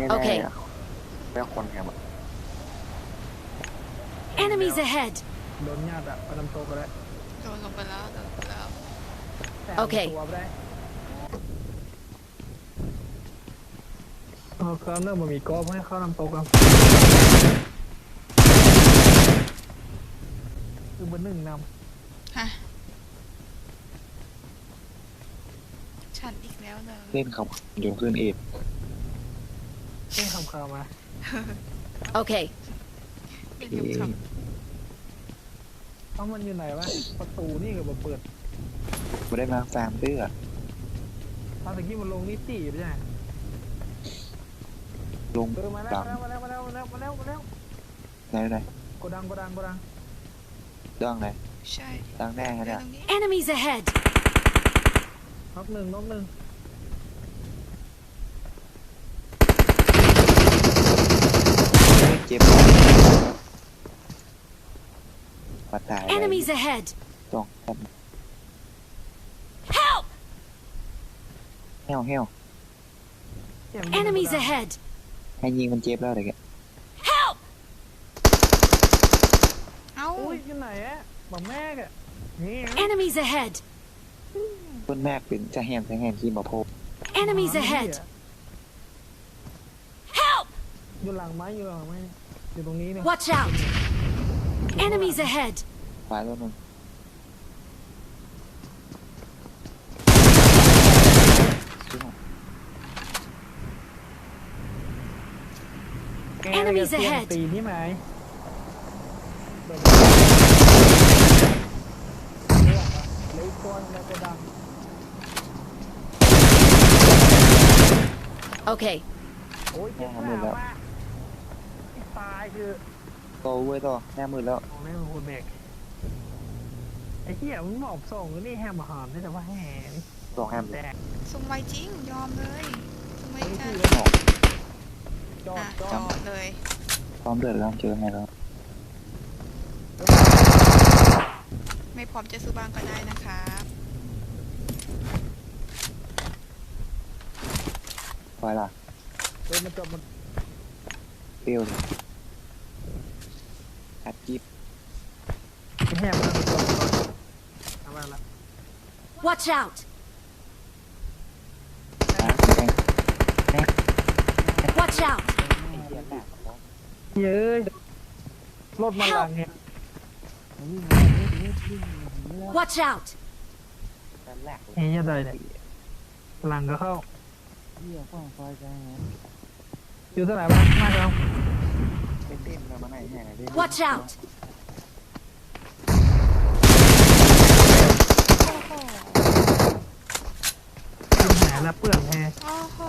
แน่โอเคๆอะแม่คนแฮมอะ Enemies ahead! โดนญาติอะประนำตัวก็ได้โดนลงไปแล้วโดนลงไปแล้ว แต่โอเค ตัวไปได้เอาเครื่องเริ่มมามีกอล์ฟให้เข้านำตัวกันคือเบอร์หนึ่งนฮะ ฉันอีกแล้วเลยเล่นเขาโยนขึ้นเอฟำ เพิ่งทำข่าวมา Okay, เป็นยุคคเอ้ามันอยู่ไหนวะ ประตูนี่กับเปิดไม่ได้มาฟาร์มเด้อตอนตะกี้มันลงนิติใช่ไหมลงเออมาแล้วดังมาแล้วมาแล้วมาแล้วมาแล้วมาแล้วไหนไหนโกดังโกดังโกดังดังไหนำใช่ดังแน่เรื่เนี่ยตรงนี้ enemies ahead! น็อกหนึ่งน็อกหนึ่ง ไม่เจ็บมาตายเลย Enemies ahead! ต้องท Help! ำแห้วแห้วเหี้ยมันยิง Enemies โกดัง ahead! ให้ยิงมันเจ็บแล้วอะไรแก Help! เอ้าอุ้ยอยู่ไหนอะบอกแม่กอะนี่ Enemies ahead! เพื่อนแม่เป็นจะแหนจะแหนที่มาโพบ Enemies ahead! Help! อยู่หลังไม้อยู่หลังไม้อยู่ตรงนี้เนี่ย Watch out! Enemies ahead! ฝ่ายตัวหนึ่งแก Enemies จะเตรียม ahead ตีนี่ไหมเหลยตัวนึงแล้วก็ดัง Okay, โอ้ยเจ็บหน้ามากตายคือโตเว้ยต่อหน้ามืดแล้วโอ้ไม่เป็นคนเบรกไอ้เหี้ยมึงหมอบส่งนี่แฮมอาหารนี่แต่ว่าแห่นี่สองแฮมแดกส่งไวจริงยอมเลยส่งไวไอ้จ้ะที่หมอกจอดอะจอจดอดเลย พร้อมเดือดแล้วเจอไงแล้วไม่พร้อมจะซื้อบ้างก็ได้นะครับ ไฟล่ะเออมันจอดมันเปรี้ยวเลยอัดจิ๊บไอ้แฮมมันจอดมันทำไมล่ะ watch out! อะแดง Watch out! เย้ยรถมันหลังเนี่ย Watch out! เฮ้ยยังไงเนี่ยหลังก็เข้าอยู่ที่ไหนบ้างมาเราเป็นเต้นมาไหนแห่ไหนเต้น Watch out! โอ้โห กิน แล้วเปลือกแฮโอ้โห